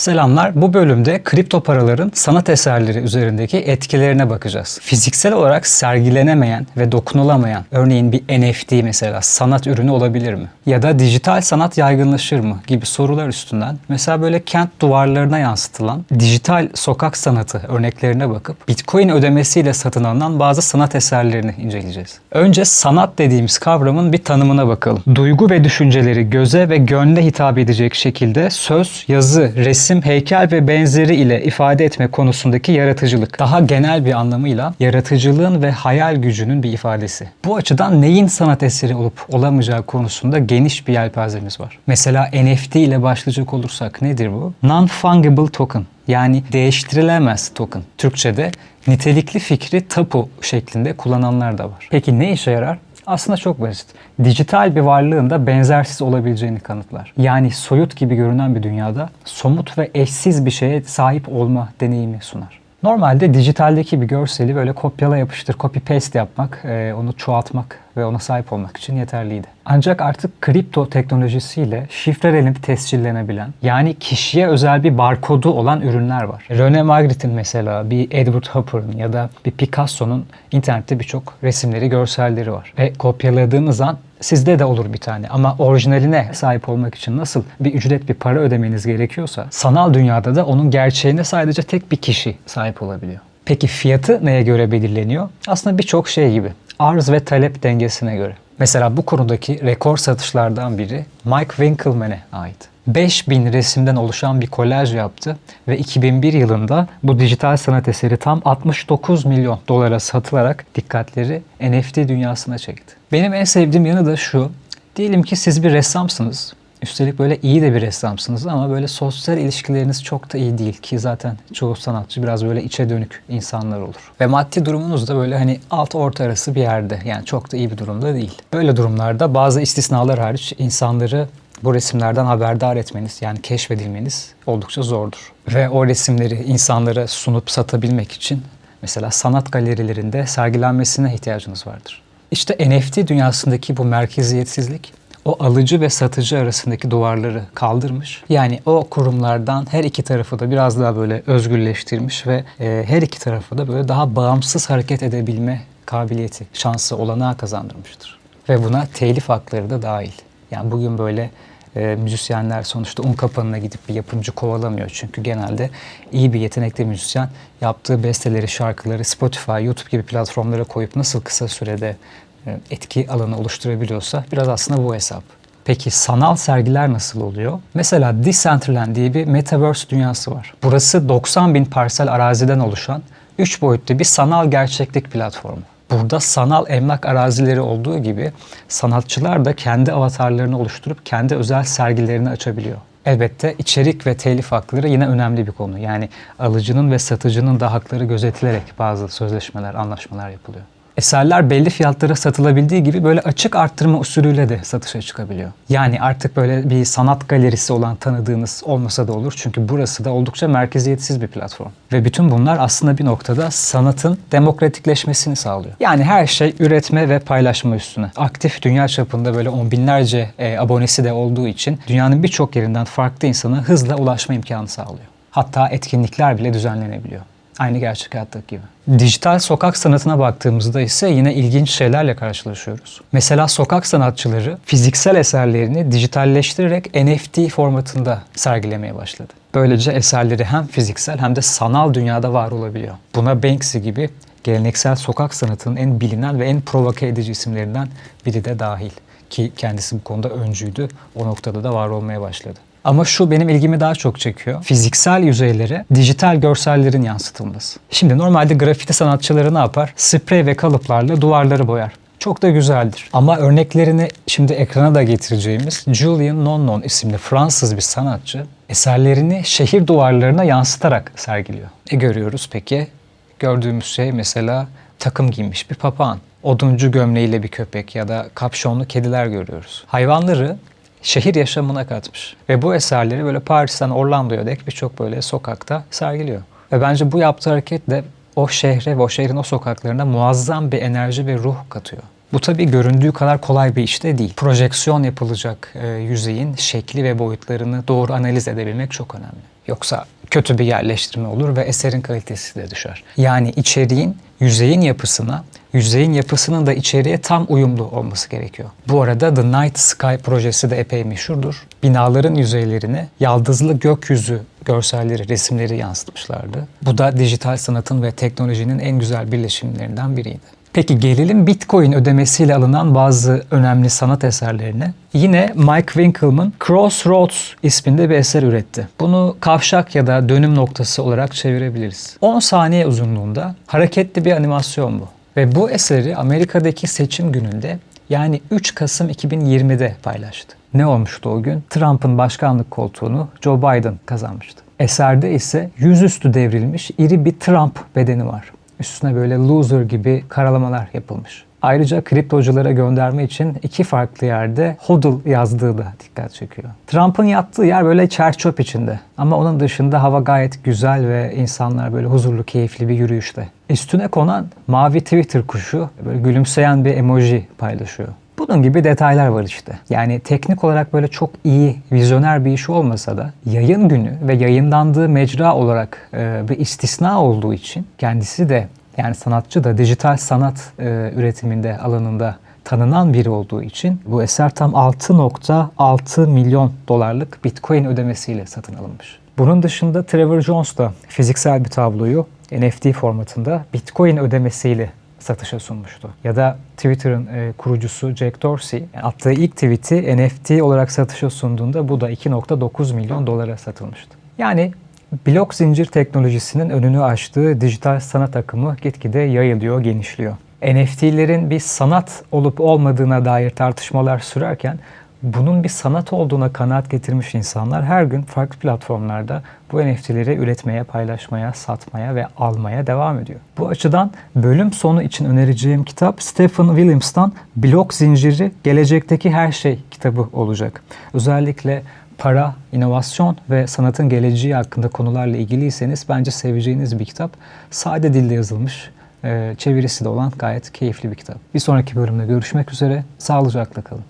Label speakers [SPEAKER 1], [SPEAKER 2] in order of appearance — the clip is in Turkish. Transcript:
[SPEAKER 1] Selamlar. Bu bölümde kripto paraların sanat eserleri üzerindeki etkilerine bakacağız. Fiziksel olarak sergilenemeyen ve dokunulamayan, örneğin bir NFT mesela sanat ürünü olabilir mi? Ya da dijital sanat yaygınlaşır mı gibi sorular üstünden mesela böyle kent duvarlarına yansıtılan dijital sokak sanatı örneklerine bakıp Bitcoin ödemesiyle satın alınan bazı sanat eserlerini inceleyeceğiz. Önce sanat dediğimiz kavramın bir tanımına bakalım. Duygu ve düşünceleri göze ve gönle hitap edecek şekilde söz, yazı, resim, heykel ve benzeri ile ifade etme konusundaki yaratıcılık. Daha genel bir anlamıyla yaratıcılığın ve hayal gücünün bir ifadesi. Bu açıdan neyin sanat eseri olup olamayacağı konusunda geniş bir yelpazemiz var. Mesela NFT ile başlayacak olursak nedir bu? Non-fungible token yani değiştirilemez token. Türkçe'de nitelikli fikri tapu şeklinde kullananlar da var. Peki ne işe yarar? Aslında çok basit. Dijital bir varlığın da benzersiz olabileceğini kanıtlar. Yani soyut gibi görünen bir dünyada somut ve eşsiz bir şeye sahip olma deneyimi sunar. Normalde dijitaldeki bir görseli böyle kopyala yapıştır, copy paste yapmak, e, onu çoğaltmak ve ona sahip olmak için yeterliydi. Ancak artık kripto teknolojisiyle şifrelenip tescillenebilen, yani kişiye özel bir barkodu olan ürünler var. Rene Magritte'in mesela, bir Edward Hopper'ın ya da bir Picasso'nun internette birçok resimleri, görselleri var. Ve kopyaladığınız an sizde de olur bir tane ama orijinaline sahip olmak için nasıl bir ücret bir para ödemeniz gerekiyorsa sanal dünyada da onun gerçeğine sadece tek bir kişi sahip olabiliyor. Peki fiyatı neye göre belirleniyor? Aslında birçok şey gibi. Arz ve talep dengesine göre. Mesela bu konudaki rekor satışlardan biri Mike Winkelmann'e ait. 5000 resimden oluşan bir kolaj yaptı ve 2001 yılında bu dijital sanat eseri tam 69 milyon dolara satılarak dikkatleri NFT dünyasına çekti. Benim en sevdiğim yanı da şu. Diyelim ki siz bir ressamsınız. Üstelik böyle iyi de bir ressamsınız ama böyle sosyal ilişkileriniz çok da iyi değil ki zaten çoğu sanatçı biraz böyle içe dönük insanlar olur. Ve maddi durumunuz da böyle hani alt orta arası bir yerde yani çok da iyi bir durumda değil. Böyle durumlarda bazı istisnalar hariç insanları bu resimlerden haberdar etmeniz yani keşfedilmeniz oldukça zordur. Ve o resimleri insanlara sunup satabilmek için mesela sanat galerilerinde sergilenmesine ihtiyacınız vardır. İşte NFT dünyasındaki bu merkeziyetsizlik o alıcı ve satıcı arasındaki duvarları kaldırmış. Yani o kurumlardan her iki tarafı da biraz daha böyle özgürleştirmiş ve e, her iki tarafı da böyle daha bağımsız hareket edebilme kabiliyeti, şansı, olanağı kazandırmıştır. Ve buna telif hakları da dahil. Yani bugün böyle e, müzisyenler sonuçta un kapanına gidip bir yapımcı kovalamıyor. Çünkü genelde iyi bir yetenekli müzisyen yaptığı besteleri, şarkıları Spotify, YouTube gibi platformlara koyup nasıl kısa sürede e, etki alanı oluşturabiliyorsa biraz aslında bu hesap. Peki sanal sergiler nasıl oluyor? Mesela Decentraland diye bir metaverse dünyası var. Burası 90 bin parsel araziden oluşan 3 boyutlu bir sanal gerçeklik platformu. Burada sanal emlak arazileri olduğu gibi sanatçılar da kendi avatarlarını oluşturup kendi özel sergilerini açabiliyor. Elbette içerik ve telif hakları yine önemli bir konu. Yani alıcının ve satıcının da hakları gözetilerek bazı sözleşmeler, anlaşmalar yapılıyor. Eserler belli fiyatlara satılabildiği gibi böyle açık arttırma usulüyle de satışa çıkabiliyor. Yani artık böyle bir sanat galerisi olan tanıdığınız olmasa da olur. Çünkü burası da oldukça merkeziyetsiz bir platform. Ve bütün bunlar aslında bir noktada sanatın demokratikleşmesini sağlıyor. Yani her şey üretme ve paylaşma üstüne. Aktif dünya çapında böyle on binlerce e, abonesi de olduğu için dünyanın birçok yerinden farklı insana hızla ulaşma imkanı sağlıyor. Hatta etkinlikler bile düzenlenebiliyor. Aynı gerçek hayattaki gibi. Dijital sokak sanatına baktığımızda ise yine ilginç şeylerle karşılaşıyoruz. Mesela sokak sanatçıları fiziksel eserlerini dijitalleştirerek NFT formatında sergilemeye başladı. Böylece eserleri hem fiziksel hem de sanal dünyada var olabiliyor. Buna Banksy gibi geleneksel sokak sanatının en bilinen ve en provoke edici isimlerinden biri de dahil. Ki kendisi bu konuda öncüydü. O noktada da var olmaya başladı. Ama şu benim ilgimi daha çok çekiyor. Fiziksel yüzeylere dijital görsellerin yansıtılması. Şimdi normalde grafiti sanatçıları ne yapar? Sprey ve kalıplarla duvarları boyar. Çok da güzeldir. Ama örneklerini şimdi ekrana da getireceğimiz Julien Nonnon isimli Fransız bir sanatçı eserlerini şehir duvarlarına yansıtarak sergiliyor. Ne görüyoruz peki? Gördüğümüz şey mesela takım giymiş bir papağan. Oduncu gömleğiyle bir köpek ya da kapşonlu kediler görüyoruz. Hayvanları şehir yaşamına katmış. Ve bu eserleri böyle Paris'ten Orlando'ya dek birçok böyle sokakta sergiliyor. Ve bence bu yaptığı hareket de o şehre ve o şehrin o sokaklarına muazzam bir enerji ve ruh katıyor. Bu tabii göründüğü kadar kolay bir iş de değil. Projeksiyon yapılacak e, yüzeyin şekli ve boyutlarını doğru analiz edebilmek çok önemli. Yoksa kötü bir yerleştirme olur ve eserin kalitesi de düşer. Yani içeriğin yüzeyin yapısına, yüzeyin yapısının da içeriğe tam uyumlu olması gerekiyor. Bu arada The Night Sky projesi de epey meşhurdur. Binaların yüzeylerine yaldızlı gökyüzü görselleri, resimleri yansıtmışlardı. Bu da dijital sanatın ve teknolojinin en güzel birleşimlerinden biriydi. Peki gelelim Bitcoin ödemesiyle alınan bazı önemli sanat eserlerine. Yine Mike Winkelmann Crossroads isminde bir eser üretti. Bunu kavşak ya da dönüm noktası olarak çevirebiliriz. 10 saniye uzunluğunda hareketli bir animasyon bu. Ve bu eseri Amerika'daki seçim gününde yani 3 Kasım 2020'de paylaştı. Ne olmuştu o gün? Trump'ın başkanlık koltuğunu Joe Biden kazanmıştı. Eserde ise yüzüstü devrilmiş iri bir Trump bedeni var. Üstüne böyle loser gibi karalamalar yapılmış. Ayrıca kriptoculara gönderme için iki farklı yerde hodl yazdığı da dikkat çekiyor. Trump'ın yattığı yer böyle çer çöp içinde. Ama onun dışında hava gayet güzel ve insanlar böyle huzurlu, keyifli bir yürüyüşte. Üstüne konan mavi Twitter kuşu böyle gülümseyen bir emoji paylaşıyor. Bunun gibi detaylar var işte. Yani teknik olarak böyle çok iyi, vizyoner bir iş olmasa da yayın günü ve yayınlandığı mecra olarak e, bir istisna olduğu için kendisi de yani sanatçı da dijital sanat e, üretiminde alanında tanınan biri olduğu için bu eser tam 6.6 milyon dolarlık Bitcoin ödemesiyle satın alınmış. Bunun dışında Trevor Jones da fiziksel bir tabloyu NFT formatında Bitcoin ödemesiyle satışa sunmuştu. Ya da Twitter'ın e, kurucusu Jack Dorsey attığı ilk tweet'i NFT olarak satışa sunduğunda bu da 2.9 milyon dolara satılmıştı. Yani blok zincir teknolojisinin önünü açtığı dijital sanat akımı gitgide yayılıyor, genişliyor. NFT'lerin bir sanat olup olmadığına dair tartışmalar sürerken bunun bir sanat olduğuna kanaat getirmiş insanlar her gün farklı platformlarda bu NFT'leri üretmeye, paylaşmaya, satmaya ve almaya devam ediyor. Bu açıdan bölüm sonu için önereceğim kitap Stephen Williams'tan Blok Zinciri Gelecekteki Her Şey kitabı olacak. Özellikle para, inovasyon ve sanatın geleceği hakkında konularla ilgiliyseniz bence seveceğiniz bir kitap. Sade dilde yazılmış, e, çevirisi de olan gayet keyifli bir kitap. Bir sonraki bölümde görüşmek üzere, sağlıcakla kalın.